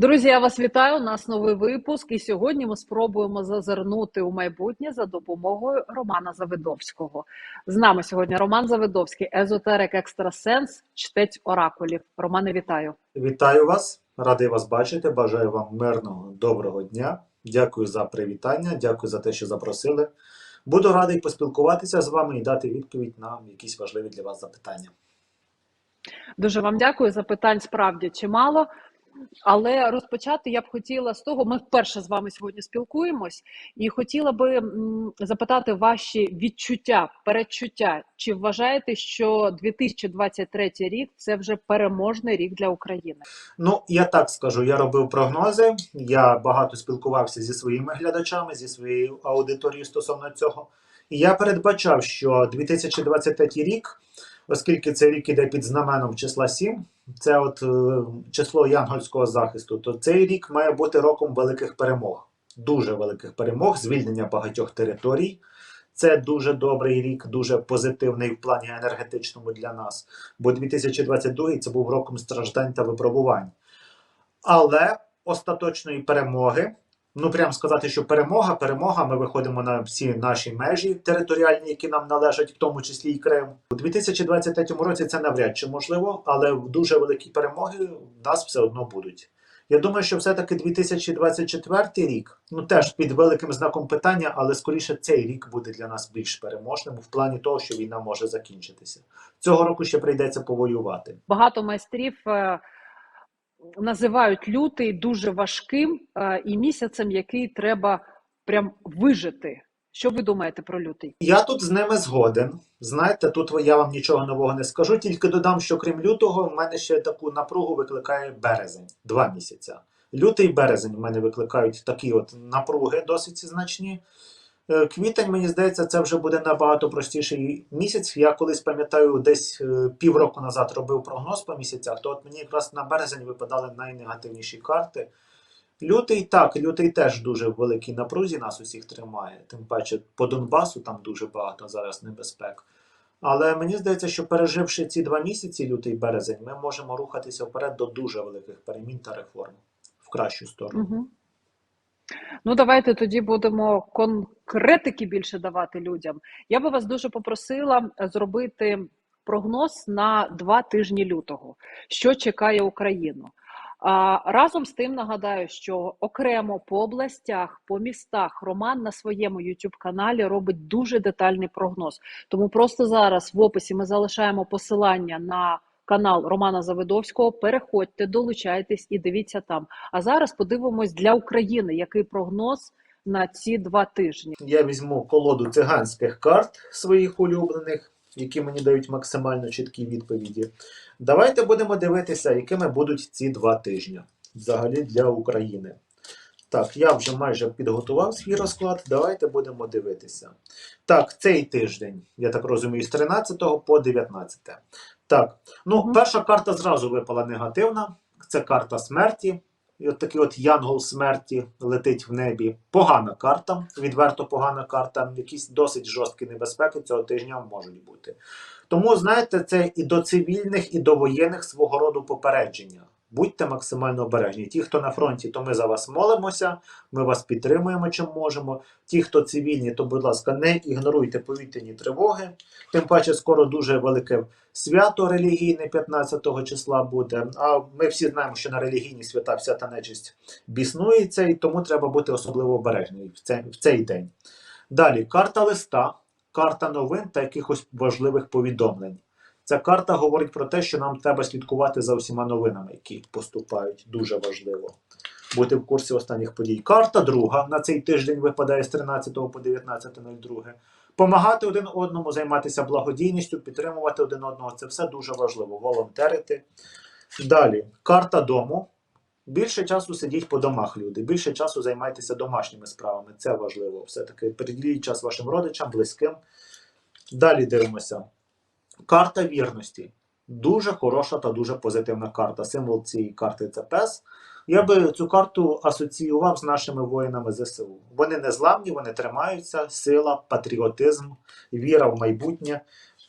Друзі, я вас вітаю. У нас новий випуск, і сьогодні ми спробуємо зазирнути у майбутнє за допомогою Романа Завидовського. З нами сьогодні Роман Завидовський, езотерик екстрасенс, чтець оракулів. Романе, вітаю. Вітаю вас, радий вас бачити. Бажаю вам мирного, доброго дня. Дякую за привітання, дякую за те, що запросили. Буду радий поспілкуватися з вами і дати відповідь на якісь важливі для вас запитання. Дуже вам дякую. Запитань справді чимало. Але розпочати я б хотіла з того, ми вперше з вами сьогодні спілкуємось, і хотіла би запитати ваші відчуття, передчуття. Чи вважаєте, що 2023 рік це вже переможний рік для України? Ну, я так скажу, я робив прогнози, я багато спілкувався зі своїми глядачами, зі своєю аудиторією стосовно цього. І я передбачав, що 2023 рік, оскільки це рік іде під знаменом числа 7, це от е, число янгольського захисту, то цей рік має бути роком великих перемог, дуже великих перемог, звільнення багатьох територій. Це дуже добрий рік, дуже позитивний в плані енергетичному для нас. Бо 2022 це був роком страждань та випробувань. Але остаточної перемоги, ну прям сказати, що перемога, перемога, ми виходимо на всі наші межі територіальні, які нам належать, в тому числі і Крим. У 2023 році це навряд чи можливо, але дуже великі перемоги в нас все одно будуть. Я думаю, що все-таки 2024 рік, ну теж під великим знаком питання, але скоріше цей рік буде для нас більш переможним в плані того, що війна може закінчитися. Цього року ще прийдеться повоювати. Багато майстрів е, називають лютий дуже важким е, і місяцем, який треба прям вижити. Що ви думаєте про лютий? Я тут з ними згоден. Знаєте, тут я вам нічого нового не скажу, тільки додам, що крім лютого, в мене ще таку напругу викликає березень, два місяця. Лютий березень в мене викликають такі от напруги досить значні. Е, Квітень, мені здається, це вже буде набагато простіший місяць. Я колись пам'ятаю, десь е, півроку назад робив прогноз по місяцях, то от мені якраз на березень випадали найнегативніші карти. Лютий так, лютий теж дуже в великій напрузі нас усіх тримає. Тим паче по Донбасу там дуже багато зараз небезпек. Але мені здається, що переживши ці два місяці, лютий березень, ми можемо рухатися вперед до дуже великих перемін та реформ в кращу сторону. Угу. Ну, давайте тоді будемо конкретики більше давати людям. Я би вас дуже попросила зробити прогноз на два тижні лютого, що чекає Україну. А разом з тим нагадаю, що окремо по областях, по містах Роман на своєму youtube каналі робить дуже детальний прогноз. Тому просто зараз в описі ми залишаємо посилання на канал Романа Завидовського. Переходьте, долучайтесь і дивіться там. А зараз подивимось для України, який прогноз на ці два тижні. Я візьму колоду циганських карт своїх улюблених, які мені дають максимально чіткі відповіді. Давайте будемо дивитися, якими будуть ці два тижні взагалі для України. Так, я вже майже підготував свій розклад. Давайте будемо дивитися. Так, цей тиждень, я так розумію, з 13 по 19. Так, ну, перша карта зразу випала негативна. Це карта смерті. І от такий от янгол смерті летить в небі. Погана карта, відверто погана карта. Якісь досить жорсткі небезпеки цього тижня можуть бути. Тому, знаєте, це і до цивільних, і до воєнних свого роду попередження. Будьте максимально обережні. Ті, хто на фронті, то ми за вас молимося, ми вас підтримуємо чим можемо. Ті, хто цивільні, то, будь ласка, не ігноруйте повітряні тривоги. Тим паче, скоро дуже велике свято релігійне 15 числа буде. А ми всі знаємо, що на релігійні свята вся та нечисть біснується, і тому треба бути особливо обережним в цей, в цей день. Далі карта листа, карта новин та якихось важливих повідомлень. Ця карта говорить про те, що нам треба слідкувати за усіма новинами, які поступають. Дуже важливо бути в курсі останніх подій. Карта друга на цей тиждень випадає з 13 по 19.02. Помагати один одному, займатися благодійністю, підтримувати один одного це все дуже важливо. Волонтерити. Далі, карта дому. Більше часу сидіть по домах, люди. Більше часу займайтеся домашніми справами. Це важливо. Все-таки приділіть час вашим родичам, близьким. Далі дивимося. Карта вірності. Дуже хороша та дуже позитивна карта. Символ цієї карти це пес. Я би цю карту асоціював з нашими воїнами ЗСУ. Вони незламні, вони тримаються, сила, патріотизм, віра в майбутнє.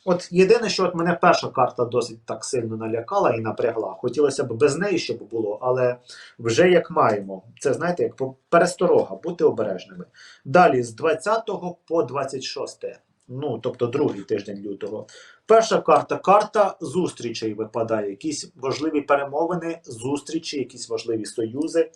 От єдине, що от мене перша карта досить так сильно налякала і напрягла. Хотілося б без неї, щоб було, але вже як маємо. Це знаєте, як пересторога, бути обережними. Далі з 20 по 26. Ну, тобто другий тиждень лютого. Перша карта карта зустрічей випадає. Якісь важливі перемовини, зустрічі, якісь важливі союзи.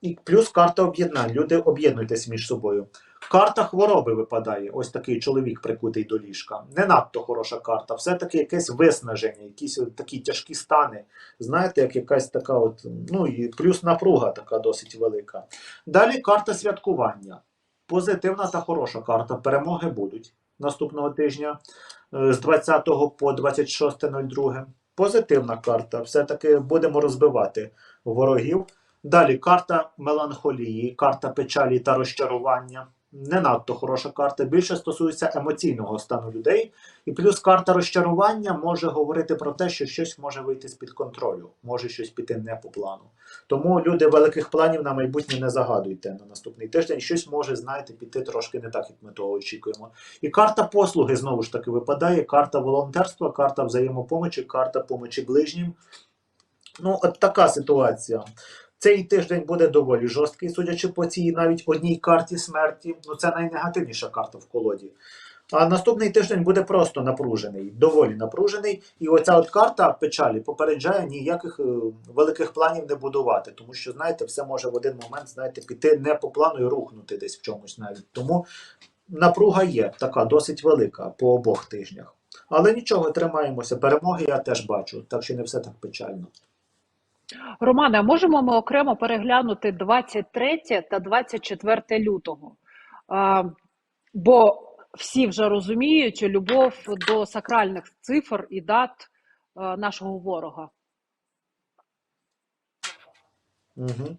І плюс карта об'єднань. Люди об'єднуйтесь між собою. Карта хвороби випадає. Ось такий чоловік прикутий до ліжка. Не надто хороша карта. Все-таки якесь виснаження, якісь такі тяжкі стани. Знаєте, як якась така, от, ну і плюс напруга така досить велика. Далі карта святкування. Позитивна та хороша карта. Перемоги будуть наступного тижня е, з 20 по 26.02. Позитивна карта. Все-таки будемо розбивати ворогів. Далі карта меланхолії, карта печалі та розчарування. Не надто хороша карта, більше стосується емоційного стану людей. І плюс карта розчарування може говорити про те, що щось може вийти з-під контролю, може щось піти не по плану. Тому люди великих планів на майбутнє не загадуйте на наступний тиждень. Щось може, знаєте, піти трошки не так, як ми того очікуємо. І карта послуги знову ж таки випадає. Карта волонтерства, карта взаємопомочі, карта помочі ближнім. Ну, от така ситуація. Цей тиждень буде доволі жорсткий, судячи по цій навіть одній карті смерті. Ну, це найнегативніша карта в колоді. А наступний тиждень буде просто напружений, доволі напружений. І оця от карта печалі попереджає ніяких е, великих планів не будувати. Тому що, знаєте, все може в один момент, знаєте, піти не по плану і рухнути десь в чомусь навіть. Тому напруга є така досить велика по обох тижнях. Але нічого, тримаємося. Перемоги я теж бачу, так що не все так печально. Романе, можемо ми окремо переглянути 23 та 24 лютого? А, бо всі вже розуміють любов до сакральних цифр і дат а, нашого ворога. Угу.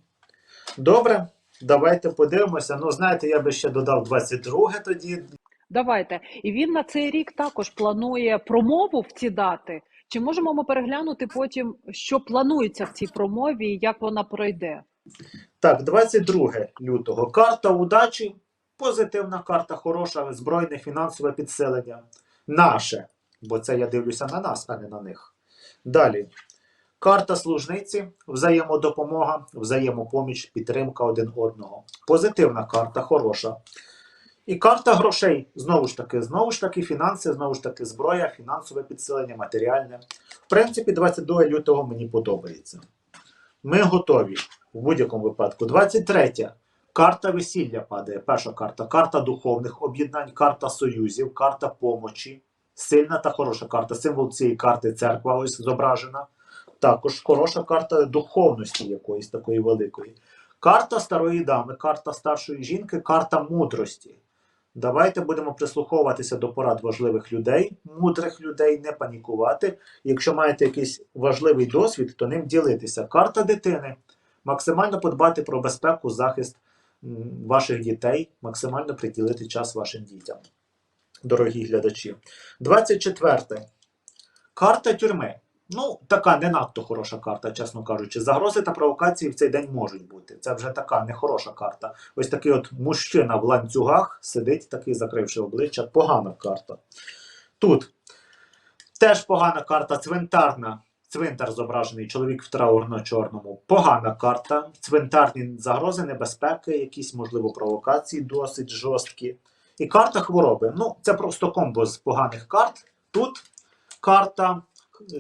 Добре, давайте подивимося. Ну, знаєте, я би ще додав 22 тоді. Давайте. І він на цей рік також планує промову в ці дати. Чи можемо ми переглянути потім, що планується в цій промові і як вона пройде? Так, 22 лютого. Карта удачі. Позитивна карта, хороша, збройне фінансове підсилення. Наше. Бо це я дивлюся на нас, а не на них. Далі. Карта служниці, взаємодопомога, взаємопоміч, підтримка один одного. Позитивна карта, хороша. І карта грошей. Знову ж таки, знову ж таки, фінанси, знову ж таки, зброя, фінансове підсилення, матеріальне. В принципі, 22 лютого мені подобається. Ми готові в будь-якому випадку. 23. Карта весілля падає. Перша карта. Карта духовних об'єднань, карта союзів, карта помочі. Сильна та хороша карта. Символ цієї карти церква ось зображена. Також хороша карта духовності якоїсь такої великої. Карта старої дами, карта старшої жінки, карта мудрості. Давайте будемо прислуховуватися до порад важливих людей, мудрих людей, не панікувати. Якщо маєте якийсь важливий досвід, то ним ділитися. Карта дитини. Максимально подбати про безпеку, захист ваших дітей, максимально приділити час вашим дітям. Дорогі глядачі. 24. Карта тюрми. Ну, така не надто хороша карта, чесно кажучи. Загрози та провокації в цей день можуть бути. Це вже така нехороша карта. Ось такий от мужчина в ланцюгах сидить, такий закривши обличчя. Погана карта. Тут теж погана карта, цвинтарна. Цвинтар зображений, чоловік в траурно-чорному. Погана карта. Цвинтарні загрози, небезпеки, якісь, можливо, провокації досить жорсткі. І карта хвороби. Ну, це просто комбо з поганих карт. Тут карта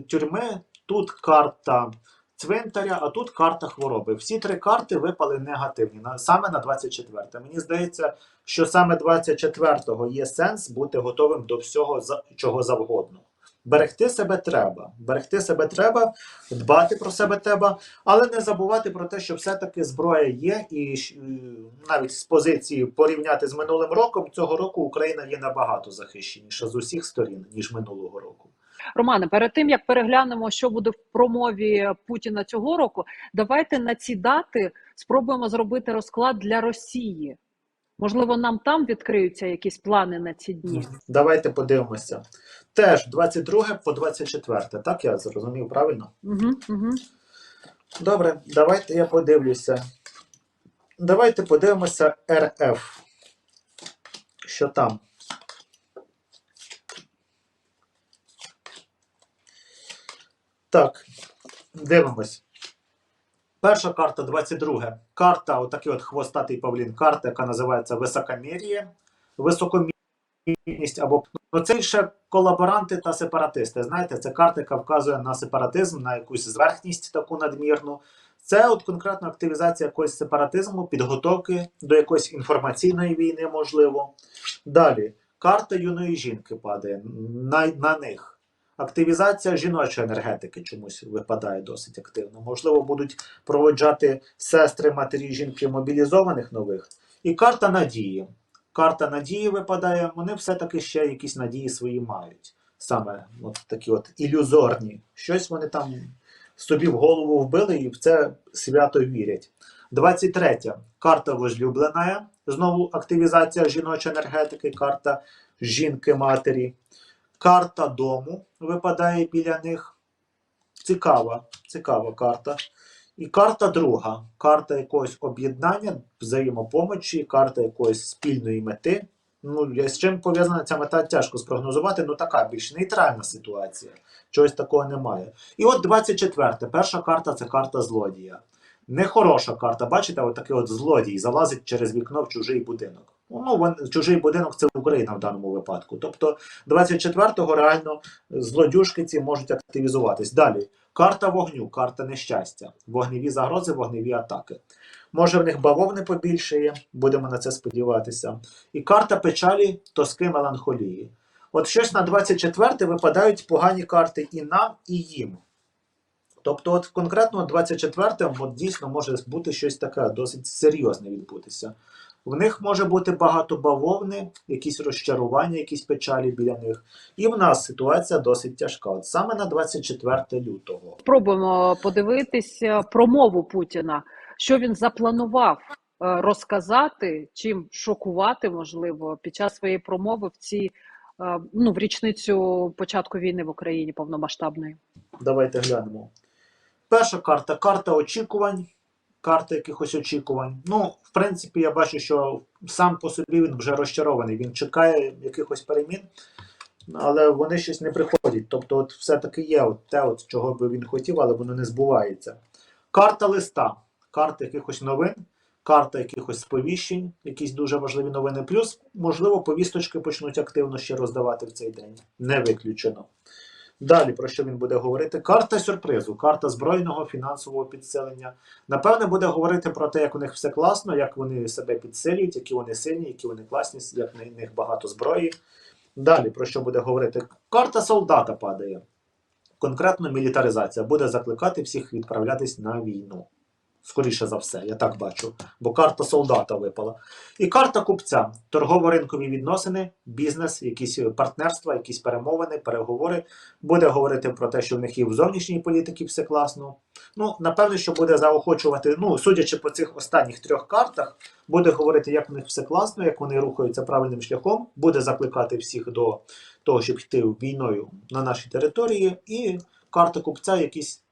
тюрми, тут карта цвинтаря, а тут карта хвороби. Всі три карти випали негативні, саме на 24. Мені здається, що саме 24-го є сенс бути готовим до всього, чого завгодно. Берегти себе треба. Берегти себе треба, дбати про себе треба, але не забувати про те, що все-таки зброя є, і е, навіть з позиції порівняти з минулим роком, цього року Україна є набагато захищеніша з усіх сторін, ніж минулого року. Романе, перед тим як переглянемо, що буде в промові Путіна цього року, давайте на ці дати спробуємо зробити розклад для Росії. Можливо, нам там відкриються якісь плани на ці дні. Давайте подивимося. Теж 22 по 24, так я зрозумів правильно? Угу, угу. Добре, давайте я подивлюся. Давайте подивимося РФ. Що там? Так, дивимось. Перша карта 22. Карта, отакий от хвостатий павлін, карта, яка називається Високомір'я, високомірність або ну, це ще колаборанти та сепаратисти. Знаєте, це карта, яка вказує на сепаратизм, на якусь зверхність таку надмірну. Це от конкретно активізація якогось сепаратизму, підготовки до якоїсь інформаційної війни, можливо. Далі, карта юної жінки падає на, на них. Активізація жіночої енергетики чомусь випадає досить активно. Можливо, будуть проводжати сестри, матері, жінки мобілізованих нових. І карта надії. Карта надії випадає, вони все-таки ще якісь надії свої мають. Саме от такі от ілюзорні. Щось вони там собі в голову вбили і в це свято вірять. 23. Карта возлюблена. Знову активізація жіночої енергетики, карта жінки-матері. Карта дому випадає біля них. Цікава, цікава карта. І карта друга. Карта якогось об'єднання, взаємопомочі, карта якоїсь спільної мети. Ну, з чим пов'язана ця мета, тяжко спрогнозувати. Ну, така більш нейтральна ситуація. Чогось такого немає. І от 24. Перша карта це карта злодія. Нехороша карта. Бачите, от такий от злодій залазить через вікно в чужий будинок. Ну, чужий будинок це Україна в даному випадку. Тобто 24-го реально злодюжки ці можуть активізуватись. Далі. Карта вогню, карта нещастя, вогневі загрози, вогневі атаки. Може, в них бавовни побільшає, будемо на це сподіватися. І карта печалі, тоски, меланхолії. От щось на 24 випадають погані карти і нам, і їм. Тобто, от конкретно 24-м от дійсно може бути щось таке досить серйозне відбутися. В них може бути багато бавовни, якісь розчарування, якісь печалі біля них. І в нас ситуація досить тяжка. От саме на 24 лютого. Спробуємо подивитися промову Путіна, що він запланував е, розказати, чим шокувати, можливо, під час своєї промови в ці е, ну, в річницю початку війни в Україні повномасштабної. Давайте глянемо. Перша карта карта очікувань, карта якихось очікувань. Ну, в принципі, я бачу, що сам по собі він вже розчарований. Він чекає якихось перемін, але вони щось не приходять. Тобто, от все-таки є от те, от, чого би він хотів, але воно не збувається. Карта листа, карта якихось новин, карта якихось сповіщень, якісь дуже важливі новини. Плюс, можливо, повісточки почнуть активно ще роздавати в цей день. Не виключено. Далі про що він буде говорити? Карта сюрпризу, карта збройного фінансового підсилення. Напевне, буде говорити про те, як у них все класно, як вони себе підсилюють, які вони сильні, які вони класні, як на них багато зброї. Далі про що буде говорити? Карта солдата падає. Конкретно мілітаризація буде закликати всіх відправлятись на війну. Скоріше за все, я так бачу. Бо карта солдата випала. І карта купця. Торгово-ринкові відносини, бізнес, якісь партнерства, якісь перемовини, переговори. Буде говорити про те, що в них і в зовнішній політиці все класно. Ну, напевно, що буде заохочувати, ну, судячи по цих останніх трьох картах, буде говорити, як в них все класно, як вони рухаються правильним шляхом, буде закликати всіх до того, щоб йти війною на нашій території, і карта купця, якісь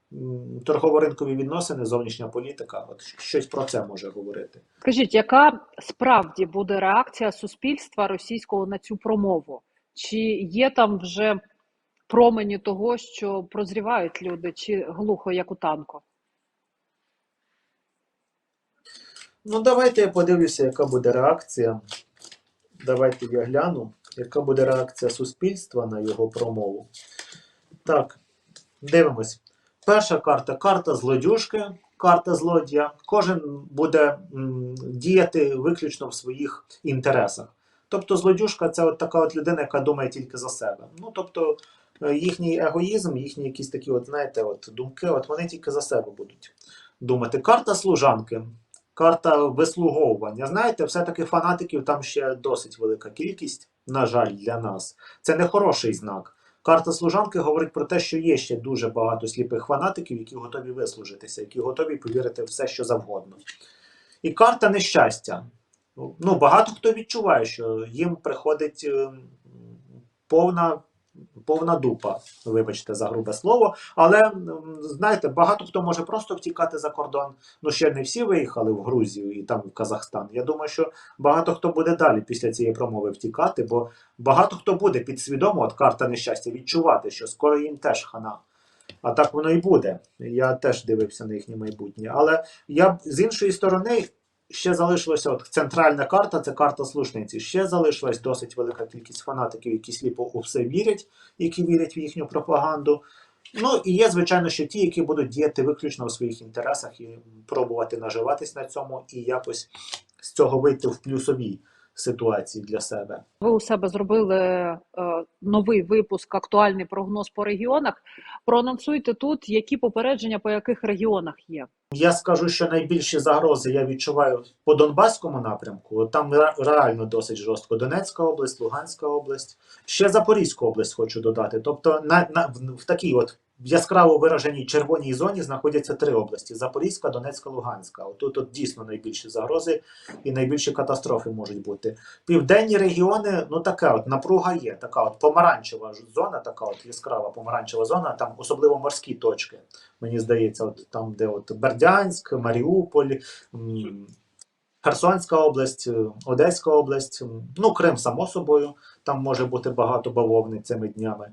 торгово-ринкові відносини, зовнішня політика. От щось про це може говорити. Скажіть, яка справді буде реакція суспільства російського на цю промову? Чи є там вже промені того, що прозрівають люди, чи глухо, як у танку? Ну, давайте я подивлюся, яка буде реакція. Давайте я гляну, яка буде реакція суспільства на його промову. Так, дивимось. Перша карта карта злодюжки, карта злодія. Кожен буде діяти виключно в своїх інтересах. Тобто, злодюжка це от така от людина, яка думає тільки за себе. Ну, тобто, е, їхній егоїзм, їхні якісь такі, от, знаєте, от думки, от вони тільки за себе будуть думати. Карта служанки карта вислуговування. Знаєте, все-таки фанатиків там ще досить велика кількість, на жаль, для нас. Це не хороший знак. Карта служанки говорить про те, що є ще дуже багато сліпих фанатиків, які готові вислужитися, які готові повірити в все, що завгодно. І карта нещастя. Ну, багато хто відчуває, що їм приходить е, повна, повна дупа, вибачте за грубе слово. Але знаєте, багато хто може просто втікати за кордон. Ну, ще не всі виїхали в Грузію і там в Казахстан. Я думаю, що багато хто буде далі після цієї промови втікати, бо багато хто буде підсвідомо, от карта нещастя, відчувати, що скоро їм теж хана. А так воно і буде. Я теж дивився на їхнє майбутнє. Але я з іншої сторони ще залишилася от центральна карта, це карта слушниці. Ще залишилась досить велика кількість фанатиків, які сліпо у все вірять, які вірять в їхню пропаганду. Ну і є, звичайно, ще ті, які будуть діяти виключно у своїх інтересах і пробувати наживатись на цьому і якось з цього вийти в плюсовій ситуації для себе. Ви у себе зробили е, новий випуск, актуальний прогноз по регіонах. Проанонсуйте тут, які попередження по яких регіонах є. Я скажу, що найбільші загрози я відчуваю по Донбаському напрямку. От Там ре- реально досить жорстко. Донецька область, Луганська область, ще Запорізьку область хочу додати. Тобто, на, на в такій от яскраво вираженій червоній зоні знаходяться три області: Запорізька, Донецька, Луганська. От тут от дійсно найбільші загрози і найбільші катастрофи можуть бути. Південні регіони, ну така от напруга є. Така от помаранчева зона, така от яскрава помаранчева зона, там особливо морські точки. Мені здається, от там, де от Бердянськ, Маріуполь, Херсонська область, Одеська область, ну Крим, само собою, там може бути багато бавовни цими днями.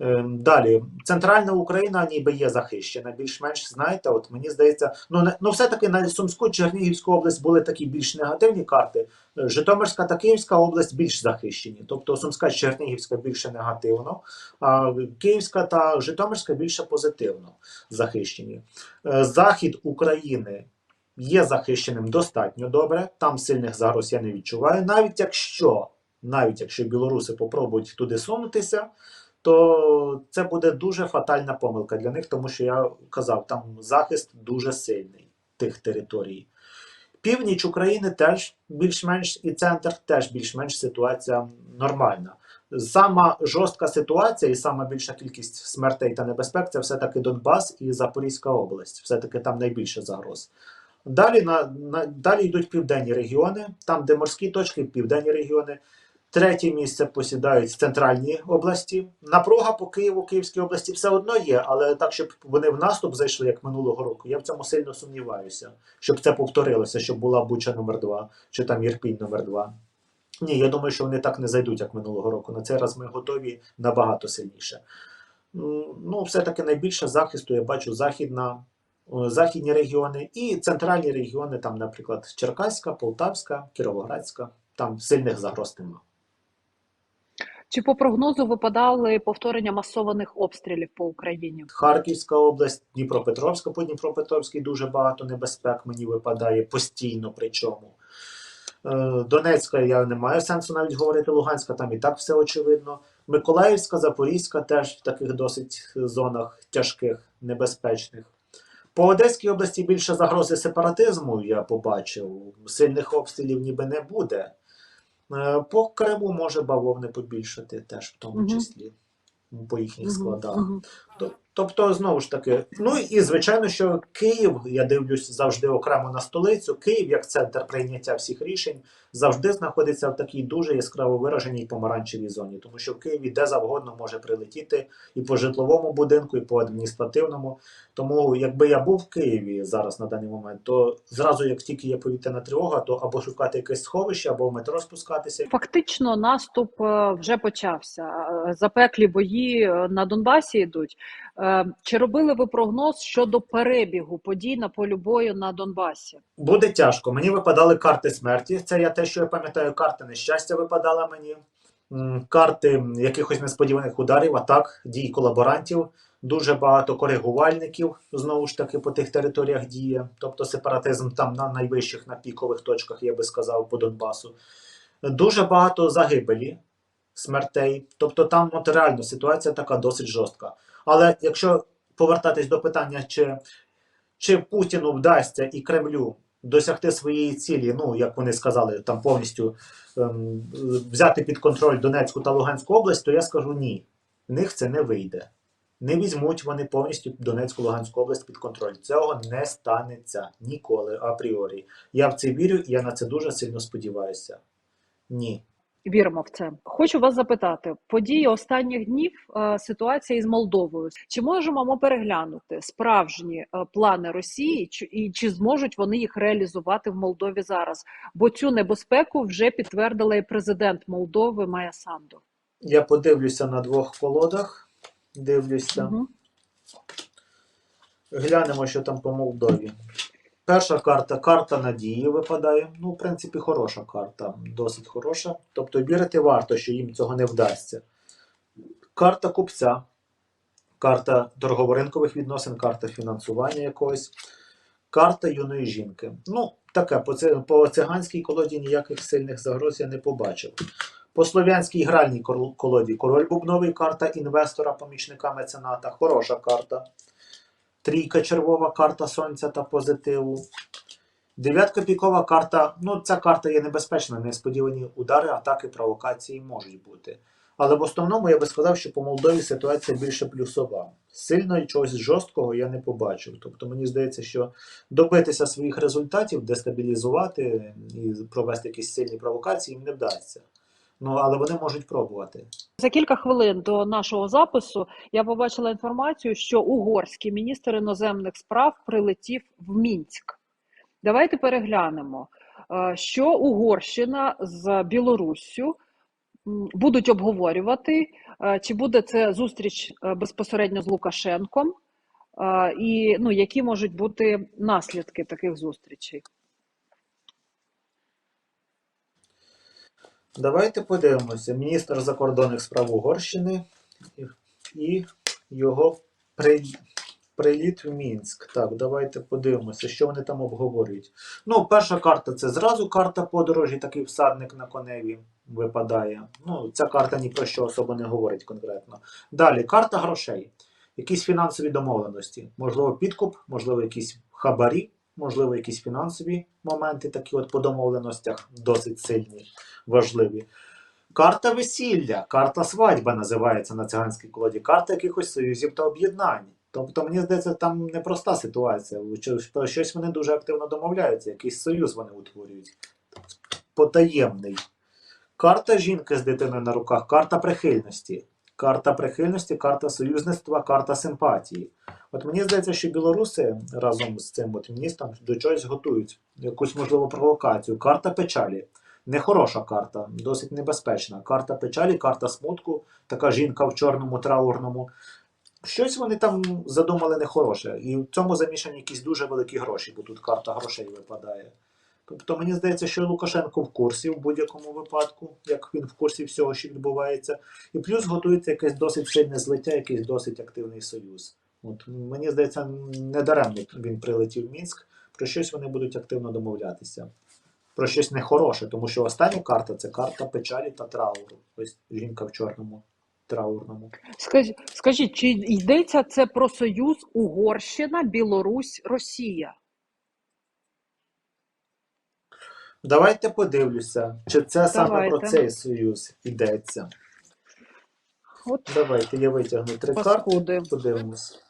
Е, Далі, центральна Україна ніби є захищена, більш-менш знаєте, от мені здається, ну, ну все-таки на Сумську Чернігівську область були такі більш негативні карти. Е, Житомирська та Київська область більш захищені. Тобто Сумська Чернігівська більше негативно, а Київська та Житомирська більше позитивно захищені. Е, Захід України є захищеним достатньо добре. Там сильних загроз я не відчуваю. Навіть якщо, навіть якщо білоруси попробують туди сунутися, то це буде дуже фатальна помилка для них, тому що я казав, там захист дуже сильний тих територій. Північ України теж більш-менш і центр теж більш-менш ситуація нормальна. Сама жорстка ситуація і сама більша кількість смертей та небезпек це все-таки Донбас і Запорізька область. Все-таки там найбільше загроз. Далі, на, на, далі йдуть південні регіони, там, де морські точки, південні регіони. Третє місце посідають центральні області. Напруга по Києву, Київській області все одно є, але так, щоб вони в наступ зайшли, як минулого року, я в цьому сильно сумніваюся, щоб це повторилося, щоб була Буча номер 2 чи там Єрпінь номер 2 Ні, я думаю, що вони так не зайдуть, як минулого року. На цей раз ми готові набагато сильніше. Ну, все-таки найбільше захисту я бачу західна, західні регіони і центральні регіони, там, наприклад, Черкаська, Полтавська, Кіровоградська. Там сильних загроз нема. Чи по прогнозу випадали повторення масованих обстрілів по Україні? Харківська область, Дніпропетровська, по Дніпропетровській дуже багато небезпек мені випадає постійно. Причому Е, Донецька я не маю сенсу навіть говорити. Луганська там і так все очевидно. Миколаївська, Запорізька теж в таких досить зонах тяжких, небезпечних. По Одеській області більше загрози сепаратизму я побачив. Сильних обстрілів ніби не буде. Е, По Криму може бавовни побільшати теж в тому числі по їхніх складах. Тоб- Тобто, знову ж таки, ну і звичайно, що Київ, я дивлюсь завжди окремо на столицю. Київ, як центр прийняття всіх рішень, завжди знаходиться в такій дуже яскраво вираженій помаранчевій зоні, тому що в Києві де завгодно може прилетіти і по житловому будинку, і по адміністративному. Тому, якби я був в Києві зараз на даний момент, то зразу, як тільки є повітряна тривога, то або шукати якесь сховище, або в метро спускатися. Фактично, наступ е, вже почався. Е, Запеклі бої е, на Донбасі йдуть. Е, Чи робили ви прогноз щодо перебігу подій на полі бою на Донбасі? Буде тяжко. Мені випадали карти смерті. Це я те, що я пам'ятаю, карти нещастя випадала мені. Карти якихось несподіваних ударів, атак, дій колаборантів. Дуже багато коригувальників знову ж таки по тих територіях діє. Тобто сепаратизм там на найвищих на пікових точках, я би сказав, по Донбасу. Дуже багато загибелі, смертей. Тобто там от реально ситуація така досить жорстка. Але якщо повертатись до питання, чи чи Путіну вдасться і Кремлю досягти своєї цілі, ну як вони сказали, там повністю ем, взяти під контроль Донецьку та Луганську область, то я скажу ні. В них це не вийде. Не візьмуть вони повністю Донецьку Луганську область під контроль. Цього не станеться ніколи апріорі. Я в це вірю і я на це дуже сильно сподіваюся. Ні. Віримо в це. Хочу вас запитати: події останніх днів е, ситуація із Молдовою. Чи можемо ми переглянути справжні е, плани Росії, чи і чи зможуть вони їх реалізувати в Молдові зараз? Бо цю небезпеку вже підтвердила і президент Молдови Майя Санду. Я подивлюся на двох колодах. Дивлюся. Мгм. Глянемо, що там по Молдові. Перша карта карта надії випадає. Ну, в принципі, хороша карта, досить хороша. Тобто вірити варто, що їм цього не вдасться. Карта купця, карта торгово-ринкових відносин, карта фінансування якогось, карта юної жінки. Ну, таке, по, ци- по циганській колоді ніяких сильних загроз я не побачив. По слов'янській гральній колоді король бубновий, карта інвестора, помічника мецената, хороша карта. Трійка червова карта сонця та позитиву. Дев'ятка пікова карта. Ну, ця карта є небезпечна, несподівані удари, атаки, провокації можуть бути. Але в основному я би сказав, що по Молдові ситуація більше плюсова. Сильно чогось жорсткого я не побачив. Тобто мені здається, що добитися своїх результатів, дестабілізувати і провести якісь сильні провокації їм не вдасться. Ну, але вони можуть пробувати. За кілька хвилин до нашого запису я побачила інформацію, що угорський міністр іноземних справ прилетів в Мінськ. Давайте переглянемо, е, що Угорщина з Білоруссю будуть обговорювати, е, чи буде це зустріч е, безпосередньо з Лукашенком, і ну, які можуть бути наслідки таких зустрічей. Давайте подивимося. Міністр закордонних справ Угорщини і- його при... приліт в Мінськ. Так, давайте подивимося, що вони там обговорюють. Ну, перша карта це зразу карта подорожі, такий всадник на коневі випадає. Ну, ця карта ні про що особо не говорить конкретно. Далі, карта грошей. Якісь фінансові домовленості. Можливо, підкуп, можливо, якісь хабарі, можливо, якісь фінансові моменти, такі от по домовленостях досить сильні важливі. Карта весілля, карта свадьба називається на циганській колоді, карта якихось союзів та об'єднань. Тобто, мені здається, там непроста ситуація. Про щось вони дуже активно домовляються, якийсь союз вони утворюють. Потаємний. Карта жінки з дитиною на руках, карта прихильності. Карта прихильності, карта союзництва, карта симпатії. От мені здається, що білоруси разом з цим от міністром до чогось готують. Якусь можливу провокацію. Карта печалі. Нехороша карта, досить небезпечна. Карта печалі, карта смутку, така жінка в чорному траурному. Щось вони там задумали нехороше. І в цьому замішані якісь дуже великі гроші, бо тут карта грошей випадає. Тобто мені здається, що Лукашенко в курсі в будь-якому випадку, як він в курсі всього, що відбувається. І плюс готується якесь досить сильне злиття, якийсь досить активний союз. От мені здається, недаремно він прилетів в Мінськ. Про щось вони будуть активно домовлятися. Про щось нехороше, тому що остання карта це карта печалі та трауру. Ось жінка в чорному траурному. Скажіть, скажіть, чи йдеться це про союз Угорщина, Білорусь, Росія? Давайте подивлюся, чи це саме про цей союз йдеться. От Давайте я витягну три карти. паскуди. Подивимось.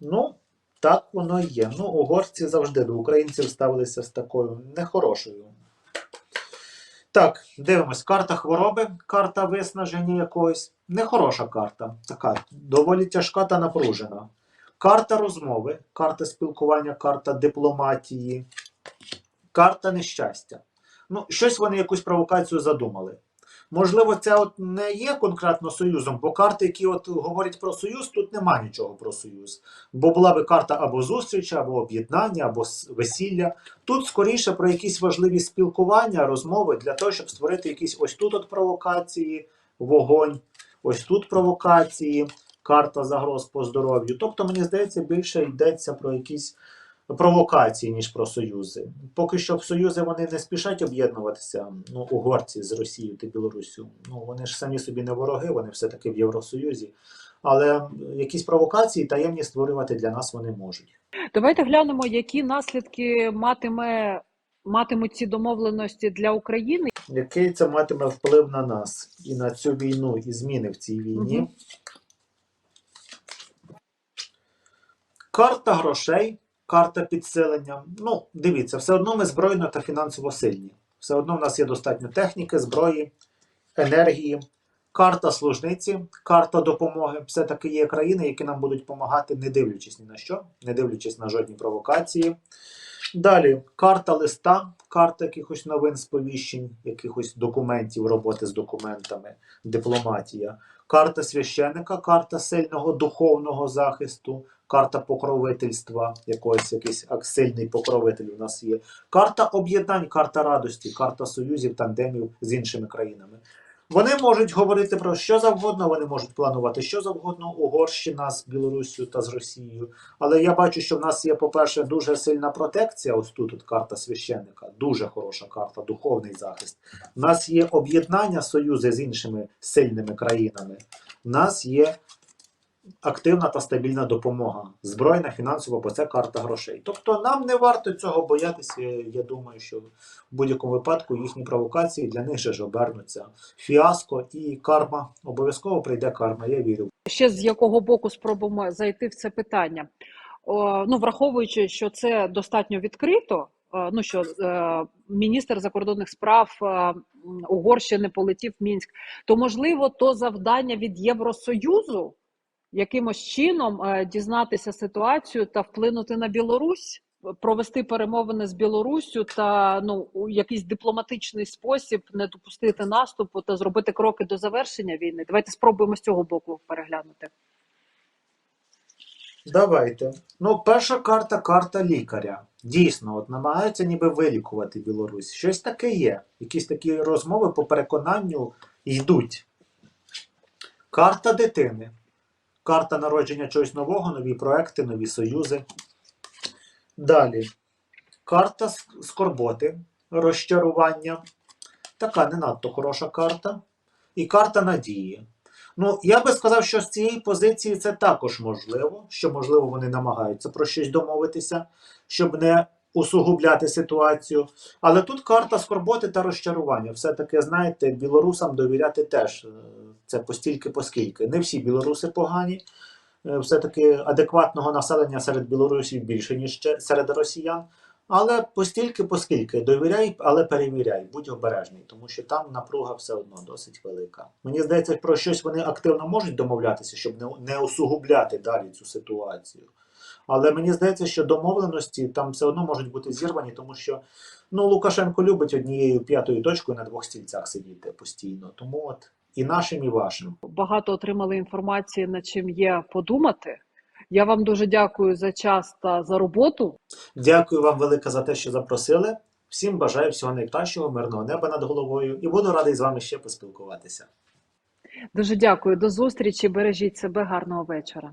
Ну, так воно і є. Ну, угорці завжди до українців ставилися з такою нехорошою. Так, дивимось. Карта хвороби, карта виснаження якоїсь. Нехороша карта. Така доволі тяжка та напружена. Карта розмови, карта спілкування, карта дипломатії, карта нещастя. Ну, щось вони якусь провокацію задумали. Можливо, це от не є конкретно союзом, бо карти, які от говорять про союз, тут нема нічого про союз. Бо була би карта або зустрічі, або об'єднання, або весілля. Тут скоріше про якісь важливі спілкування, розмови для того, щоб створити якісь ось тут от провокації, вогонь, ось тут провокації, карта загроз по здоров'ю. Тобто, мені здається, більше йдеться про якісь провокації, ніж про союзи. Поки що в союзи вони не спішать об'єднуватися, ну, угорці з Росією та Білоруссю. Ну, вони ж самі собі не вороги, вони все-таки в Євросоюзі. Але якісь провокації таємні створювати для нас вони можуть. Давайте глянемо, які наслідки матиме, матимуть ці домовленості для України. Який це матиме вплив на нас і на цю війну, і зміни в цій війні? Мгм. Карта грошей, карта підсилення. Ну, дивіться, все одно ми збройно та фінансово сильні. Все одно в нас є достатньо техніки, зброї, енергії. Карта служниці, карта допомоги. Все-таки є країни, які нам будуть допомагати, не дивлячись ні на що, не дивлячись на жодні провокації. Далі карта листа, карта якихось новин, сповіщень, якихось документів, роботи з документами, дипломатія. карта священника, карта сильного духовного захисту, карта покровительства, якогось якийсь сильний покровитель у нас є. Карта об'єднань, карта радості, карта союзів, тандемів з іншими країнами. Вони можуть говорити про що завгодно, вони можуть планувати що завгодно, Угорщина з Білоруссю та з Росією. Але я бачу, що в нас є, по-перше, дуже сильна протекція. Ось тут от карта священника, дуже хороша карта, духовний захист. У нас є об'єднання союзи з іншими сильними країнами. У нас є активна та стабільна допомога, збройна, фінансова, бо це карта грошей. Тобто нам не варто цього боятися. Я думаю, що в будь-якому випадку їхні провокації для них же ж обернуться фіаско і карма. Обов'язково прийде карма, я вірю. Ще з якого боку спробуємо зайти в це питання? О, ну, враховуючи, що це достатньо відкрито. е, Ну що е, міністр закордонних справ е, Угорщини полетів в Мінськ, то можливо то завдання від Євросоюзу якимось чином е, дізнатися ситуацію та вплинути на Білорусь, провести перемовини з Білоруссю та ну у якийсь дипломатичний спосіб не допустити наступу та зробити кроки до завершення війни. Давайте спробуємо з цього боку переглянути. Давайте. Ну, перша карта карта лікаря. Дійсно, от намагаються ніби вилікувати Білорусь. Щось таке є. Якісь такі розмови по переконанню йдуть. Карта дитини. Карта народження чогось нового, нові проекти, нові союзи. Далі. Карта скорботи, розчарування. Така не надто хороша карта. І карта надії. Ну, я би сказав, що з цієї позиції це також можливо, що, можливо, вони намагаються про щось домовитися, щоб не усугубляти ситуацію. Але тут карта скорботи та розчарування. Все-таки, знаєте, білорусам довіряти теж е, це постільки поскільки. Не всі білоруси погані. Е, Все-таки адекватного населення серед білорусів більше, ніж серед росіян. Але постільки, поскільки довіряй, але перевіряй, будь обережний, тому що там напруга все одно досить велика. Мені здається, про щось вони активно можуть домовлятися, щоб не усугубляти далі цю ситуацію. Але мені здається, що домовленості там все одно можуть бути зірвані, тому що ну, Лукашенко любить однією п'ятою точкою на двох стільцях сидіти постійно. Тому от і нашим, і вашим. Багато отримали інформації, над чим є подумати. Я вам дуже дякую за час та за роботу. Дякую вам велике за те, що запросили. Всім бажаю всього найкращого, мирного неба над головою і буду радий з вами ще поспілкуватися. Дуже дякую. До зустрічі. Бережіть себе. Гарного вечора.